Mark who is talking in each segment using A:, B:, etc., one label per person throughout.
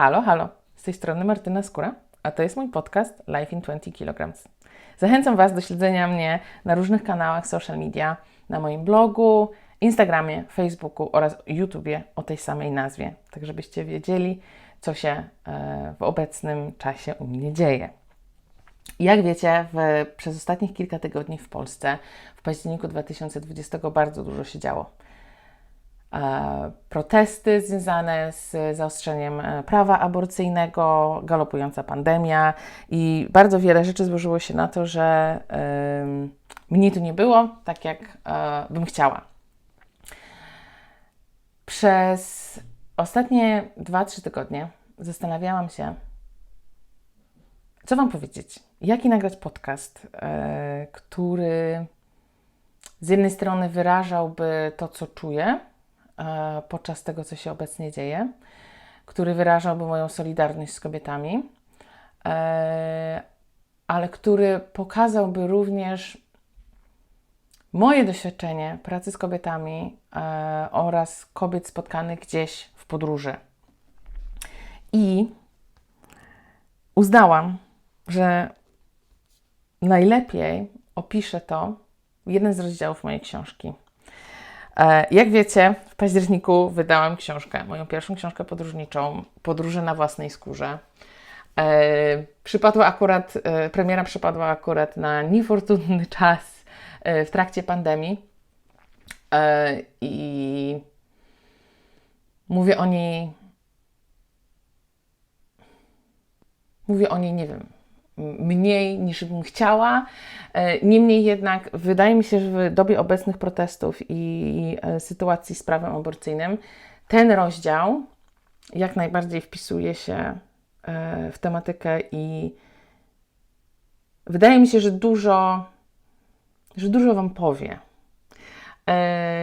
A: Halo, halo, z tej strony Martyna Skóra, a to jest mój podcast Life in 20 kg. Zachęcam Was do śledzenia mnie na różnych kanałach social media, na moim blogu, Instagramie, Facebooku oraz YouTubie o tej samej nazwie, tak żebyście wiedzieli, co się e, w obecnym czasie u mnie dzieje. Jak wiecie, w, przez ostatnich kilka tygodni w Polsce w październiku 2020 bardzo dużo się działo. E, protesty związane z zaostrzeniem e, prawa aborcyjnego, galopująca pandemia i bardzo wiele rzeczy złożyło się na to, że mnie tu nie było tak, jak y, bym chciała. Przez ostatnie 2-3 tygodnie zastanawiałam się, co Wam powiedzieć. Jaki nagrać podcast, który z jednej strony wyrażałby to, co czuję, E, podczas tego, co się obecnie dzieje, który wyrażałby moją solidarność z kobietami, e, ale który pokazałby również moje doświadczenie pracy z kobietami e, oraz kobiet spotkanych gdzieś w podróży. I uznałam, że najlepiej opiszę to jeden z rozdziałów mojej książki. E, jak wiecie, w październiku wydałam książkę, moją pierwszą książkę podróżniczą, Podróże na własnej skórze. E, przypadła akurat, e, premiera przypadła akurat na niefortunny czas w trakcie pandemii. I mówię o niej. Mówię o niej, nie wiem, mniej niż bym chciała. E, niemniej jednak wydaje mi się, że w dobie obecnych protestów i e, sytuacji z prawem aborcyjnym ten rozdział jak najbardziej wpisuje się e, w tematykę i wydaje mi się, że dużo, że dużo Wam powie.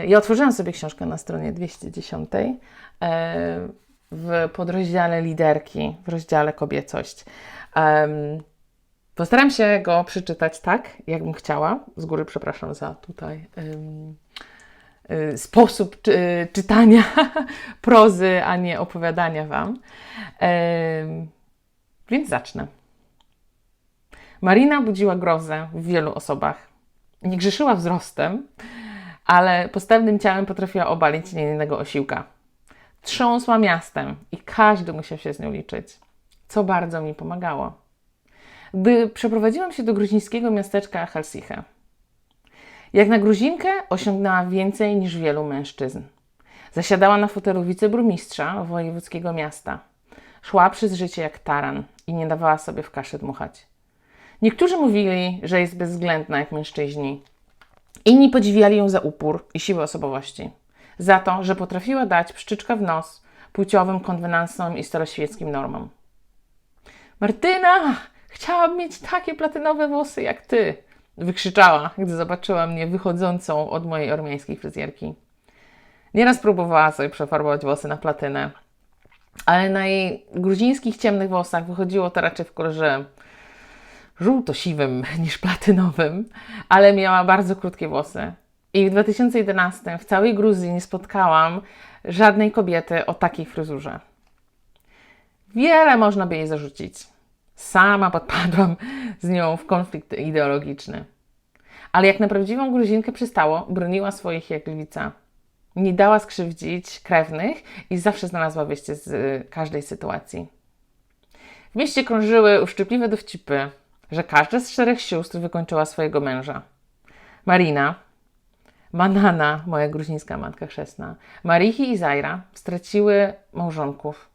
A: Ja otworzyłam sobie książkę na stronie 210 w podrozdziale liderki, w rozdziale kobiecość. Postaram się go przeczytać tak, jakbym chciała. Z góry przepraszam za tutaj y, sposób czy, czytania prozy, a nie opowiadania Wam. więc zacznę. Marina budziła grozę w wielu osobach. Nie grzeszyła wzrostem, ale postępnym ciałem potrafiła obalić niejednego osiłka. Trząsła miastem i każdy musiał się z nią liczyć, co bardzo mi pomagało gdy przeprowadziłam się do gruzińskiego miasteczka Halsiche. Jak na Gruzinkę osiągnęła więcej niż wielu mężczyzn. Zasiadała na fotelu wiceburmistrza wojewódzkiego miasta. Szła przez życie jak taran i nie dawała sobie w kaszę dmuchać. Niektórzy mówili, że jest bezwzględna jak mężczyźni. Inni podziwiali ją za upór i siłę osobowości. Za to, że potrafiła dać pszczyczkę w nos płciowym konwenansom i staroświeckim normom. Martyna, Chciałam mieć takie platynowe włosy jak ty, wykrzyczała, gdy zobaczyła mnie wychodzącą od mojej ormiańskiej fryzjerki. Nieraz próbowała sobie przefarbować włosy na platynę, ale na jej gruzińskich ciemnych włosach wychodziło to raczej w kolorze żółto-siwym niż platynowym, ale miała bardzo krótkie włosy. I w 2011 w całej Gruzji nie spotkałam żadnej kobiety o takiej fryzurze. Wiele można by jej zarzucić Sama podpadłam z nią w konflikt ideologiczny. Ale jak na prawdziwą Gruzinkę przystało, broniła swoich jak lwica. Nie dała skrzywdzić krewnych i zawsze znalazła wyjście z y, każdej sytuacji. W mieście krążyły uszczypliwe dowcipy, że każda z czterech sióstr wykończyła swojego męża. Marina, Manana, moja gruzińska matka chrzestna, Marichi i Zaira straciły małżonków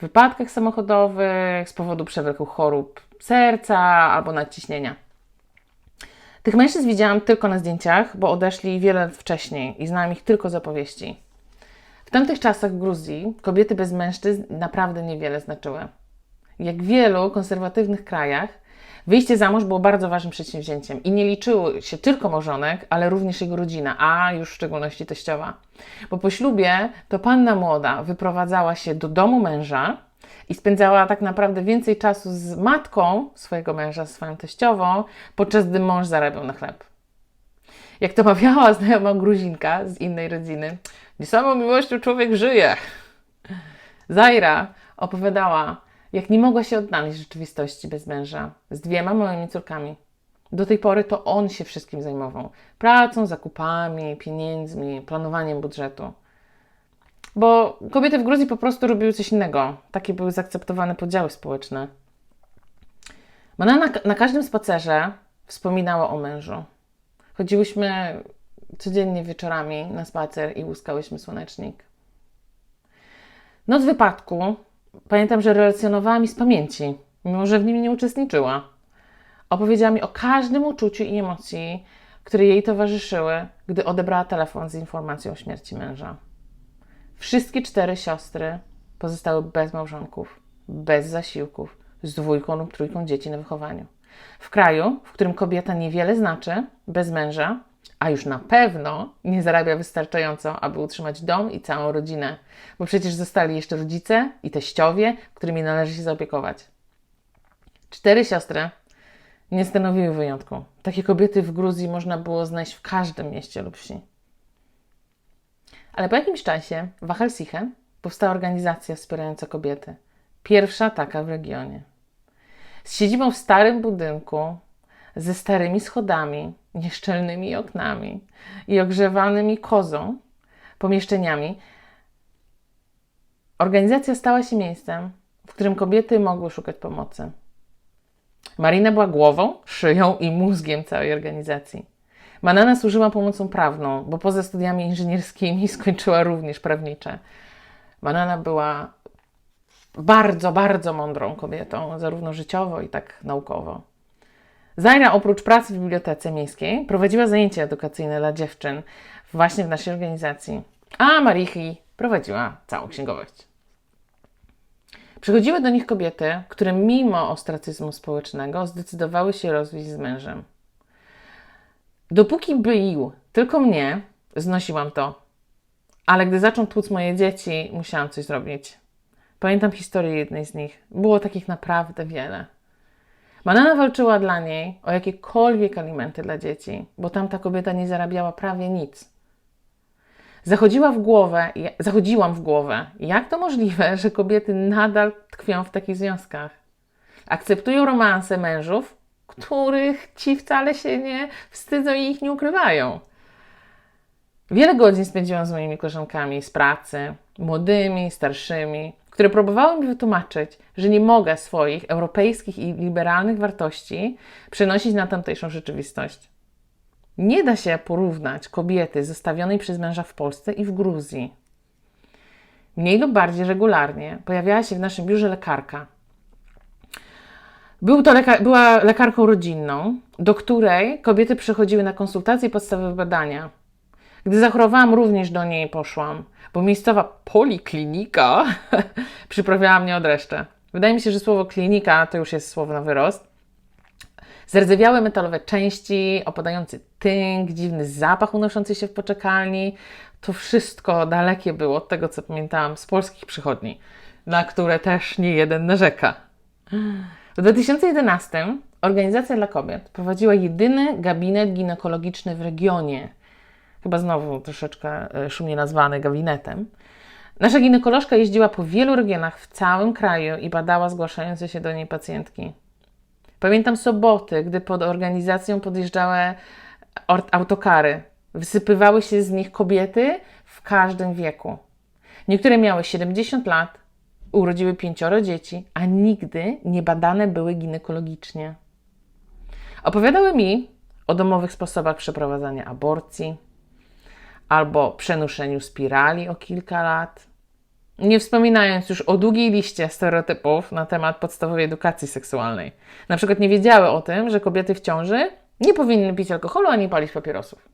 A: wypadkach samochodowych z powodu przewlekłych chorób serca albo nadciśnienia. Tych mężczyzn widziałam tylko na zdjęciach, bo odeszli wiele lat wcześniej i znałam ich tylko z opowieści. W tamtych czasach w Gruzji kobiety bez mężczyzn naprawdę niewiele znaczyły. Jak w wielu konserwatywnych krajach, Wyjście za mąż było bardzo ważnym przedsięwzięciem i nie liczył się tylko małżonek, ale również jego rodzina, a już w szczególności teściowa. Bo po ślubie to panna młoda wyprowadzała się do domu męża i spędzała tak naprawdę więcej czasu z matką swojego męża, swoją teściową, podczas gdy mąż zarabiał na chleb. Jak to mawiała znajoma gruzinka z innej rodziny, nie samą miłością człowiek żyje. Zaira Opowiadała, jak nie mogła się odnaleźć w rzeczywistości bez męża, z dwiema małymi córkami. Do tej pory to on się wszystkim zajmował pracą, zakupami, pieniędzmi, planowaniem budżetu. Bo kobiety w Gruzji po prostu robiły coś innego. Takie były zaakceptowane podziały społeczne. Ona na, na każdym spacerze wspominała o mężu. Chodziłyśmy codziennie wieczorami na spacer i łuskałyśmy słonecznik. Noc wypadku pamiętam, że relacjonowała mi z pamięci, mimo że w nim nie uczestniczyła. Opowiedziała mi o każdym uczuciu i emocji, które jej towarzyszyły, gdy odebrała telefon z informacją o śmierci męża. Wszystkie cztery siostry pozostały bez małżonków, bez zasiłków, z dwójką lub trójką dzieci na wychowaniu. W kraju, w którym kobieta niewiele znaczy, bez męża, a już na pewno nie zarabia wystarczająco, aby utrzymać dom i całą rodzinę, bo przecież zostali jeszcze rodzice i teściowie, którymi należy się zaopiekować. Cztery siostry nie stanowiły wyjątku. Takie kobiety w Gruzji można było znaleźć w każdym mieście lub wsi. Ale po jakimś czasie w Achelsichem powstała organizacja wspierająca kobiety. Pierwsza taka w regionie. Z siedzibą w starym budynku, ze starymi schodami, nieszczelnymi oknami i ogrzewanymi kozą, pomieszczeniami, organizacja stała się miejscem, w którym kobiety mogły szukać pomocy. Marina była głową, szyją i mózgiem całej organizacji. Manana służyła pomocą prawną, bo poza studiami inżynierskimi skończyła również prawnicze. Manana była bardzo, bardzo mądrą kobietą, zarówno życiowo i tak naukowo. Zaira oprócz pracy w bibliotece miejskiej prowadziła zajęcia edukacyjne dla dziewczyn właśnie w naszej organizacji, a Marichi prowadziła całą księgowość. Przychodziły do nich kobiety, które mimo ostracyzmu społecznego zdecydowały się rozwieść z mężem. Dopóki był tylko mnie, znosiłam to. Ale gdy zaczął tłuc moje dzieci, musiałam coś zrobić. Pamiętam historię jednej z nich. Było takich naprawdę wiele. Manana walczyła dla niej o jakiekolwiek alimenty dla dzieci, bo tamta kobieta nie zarabiała prawie nic. Zachodziła w głowę, zachodziłam w głowę, jak to możliwe, że kobiety nadal tkwią w takich związkach. Akceptują romanse mężów, których ci wcale się nie wstydzą i ich nie ukrywają. Wiele godzin spędziłam z moimi koleżankami z pracy, młodymi, starszymi, które próbowały mi wytłumaczyć, że nie mogę swoich europejskich i liberalnych wartości przenosić na tamtejszą rzeczywistość. Nie da się porównać kobiety zostawionej przez męża w Polsce i w Gruzji. Mniej lub bardziej regularnie pojawiała się w naszym biurze lekarka. Był to leka była lekarką rodzinną, do której kobiety przychodziły na konsultacje i podstawowe badania. Gdy zachorowałam, również do niej poszłam, bo miejscowa poliklinika przyprawiała mnie od resztę. Wydaje mi się, że słowo klinika to już jest słowo na wyrost. Zardzewiałe metalowe części, opadający tynk, dziwny zapach unoszący się w poczekalni. To wszystko dalekie było od tego, co pamiętałam z polskich przychodni, na które też nie jeden narzeka. W 2011 Organizacja dla Kobiet prowadziła jedyny gabinet ginekologiczny w regionie. Chyba znowu troszeczkę e, szumnie nazwany gabinetem. Nasza ginekolożka jeździła po wielu regionach w całym kraju i badała zgłaszające się do niej pacjentki. Pamiętam soboty, gdy pod organizacją podjeżdżały autokary. Wysypywały się z nich kobiety w każdym wieku. Niektóre miały 70 lat, urodziły pięcioro dzieci, a nigdy nie badane były ginekologicznie. Opowiadały mi o domowych sposobach przeprowadzania aborcji albo przenoszeniu spirali o kilka lat. Nie wspominając już o długiej liście stereotypów na temat podstawowej edukacji seksualnej. Na przykład nie wiedziały o tym, że kobiety w ciąży nie powinny pić alkoholu ani palić papierosów.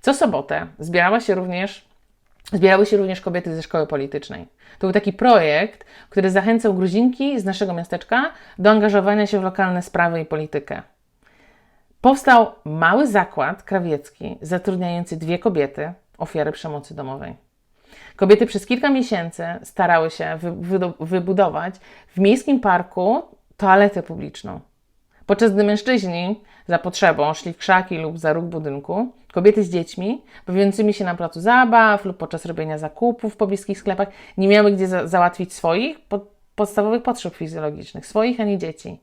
A: Co sobotę zbierała się również Zbierały się również kobiety ze szkoły politycznej. To był taki projekt, który zachęcał gruzinki z naszego miasteczka do angażowania się w lokalne sprawy i politykę. Powstał mały zakład krawiecki zatrudniający dwie kobiety, ofiary przemocy domowej. Kobiety przez kilka miesięcy starały się wybudować w miejskim parku toaletę publiczną. Podczas gdy mężczyźni za potrzebą szli w krzaki lub za róg budynku, kobiety z dziećmi, bawiącymi się na placu zabaw lub podczas robienia zakupów w pobliskich sklepach, nie miały gdzie za załatwić swoich pod podstawowych potrzeb fizjologicznych, swoich ani dzieci.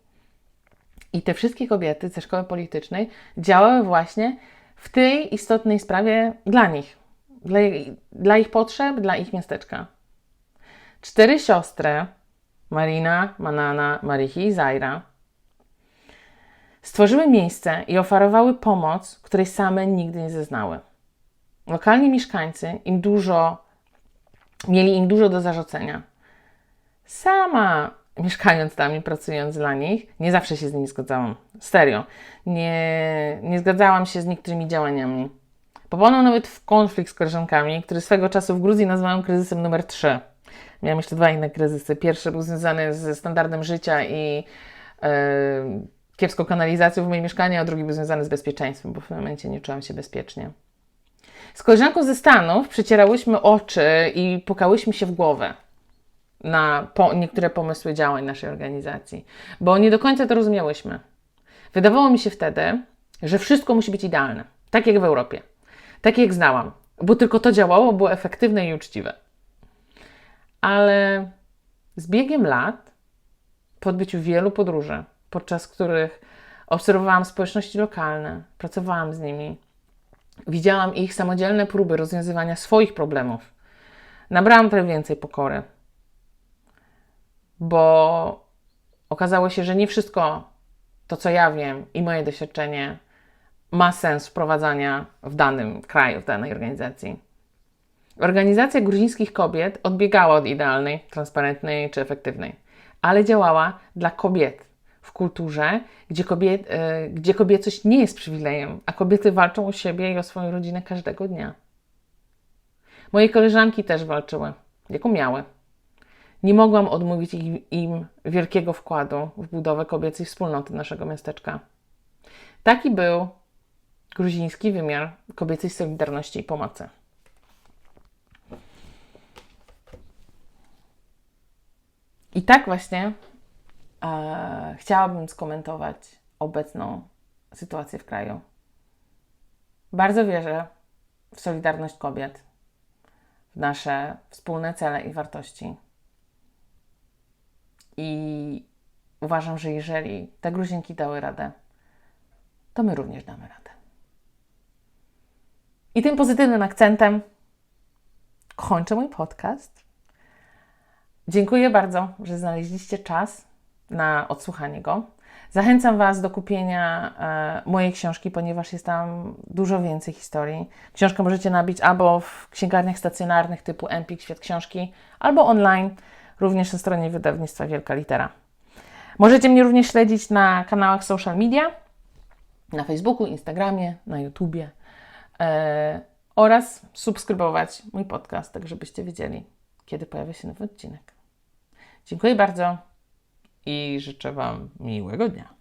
A: I te wszystkie kobiety ze szkoły politycznej działały właśnie w tej istotnej sprawie dla nich, dla, dla ich potrzeb, dla ich miasteczka. Cztery siostry, Marina, Manana, Marichi i Zaira, stworzyły miejsce i oferowały pomoc, której same nigdy nie zeznały. Lokalni mieszkańcy im dużo, mieli im dużo do zarzucenia. Sama mieszkając tam i pracując dla nich, nie zawsze się z nimi zgadzałam. Serio. Nie, nie zgadzałam się z niektórymi działaniami. Popadłam nawet w konflikt z koleżankami, który swego czasu w Gruzji nazwałam kryzysem numer 3. Miałam jeszcze dwa inne kryzysy. Pierwszy był związany ze standardem życia i yy, kiepską kanalizacją w moim mieszkaniu, a drugi był związany z bezpieczeństwem, bo w tym momencie nie czułam się bezpiecznie. Z koleżanką ze Stanów przecierałyśmy oczy i pukałyśmy się w głowę na po, niektóre pomysły działań naszej organizacji, bo nie do końca to rozumiałyśmy. Wydawało mi się wtedy, że wszystko musi być idealne, tak jak w Europie, tak jak znałam, bo tylko to działało, było efektywne i uczciwe. Ale z biegiem lat, po odbyciu wielu podróży, podczas których obserwowałam społeczności lokalne, pracowałam z nimi, widziałam ich samodzielne próby rozwiązywania swoich problemów, nabrałam trochę więcej pokory bo okazało się, że nie wszystko to, co ja wiem i moje doświadczenie, ma sens wprowadzania w danym kraju, w danej organizacji. Organizacja gruzińskich kobiet odbiegała od idealnej, transparentnej czy efektywnej, ale działała dla kobiet w kulturze, gdzie, kobiet, yy, gdzie kobiecość nie jest przywilejem, a kobiety walczą o siebie i o swoją rodzinę każdego dnia. Moje koleżanki też walczyły, jak umiały. Nie mogłam odmówić im wielkiego wkładu w budowę kobiecej wspólnoty naszego miasteczka. Taki był gruziński wymiar kobiecej solidarności i pomocy. I tak właśnie e, chciałabym skomentować obecną sytuację w kraju. Bardzo wierzę w solidarność kobiet, w nasze wspólne cele i wartości. I uważam, że jeżeli te gruzinki dały radę, to my również damy radę. I tym pozytywnym akcentem kończę mój podcast. Dziękuję bardzo, że znaleźliście czas na odsłuchanie go. Zachęcam Was do kupienia e, mojej książki, ponieważ jest tam dużo więcej historii. Książkę możecie nabić albo w księgarniach stacjonarnych typu Empik, Świat Książki, albo online również na stronie wydawnictwa Wielka Litera. Możecie mnie również śledzić na kanałach social media, na Facebooku, Instagramie, na YouTubie e, oraz subskrybować mój podcast, tak żebyście wiedzieli, kiedy pojawia się nowy odcinek. Dziękuję bardzo i życzę Wam miłego dnia.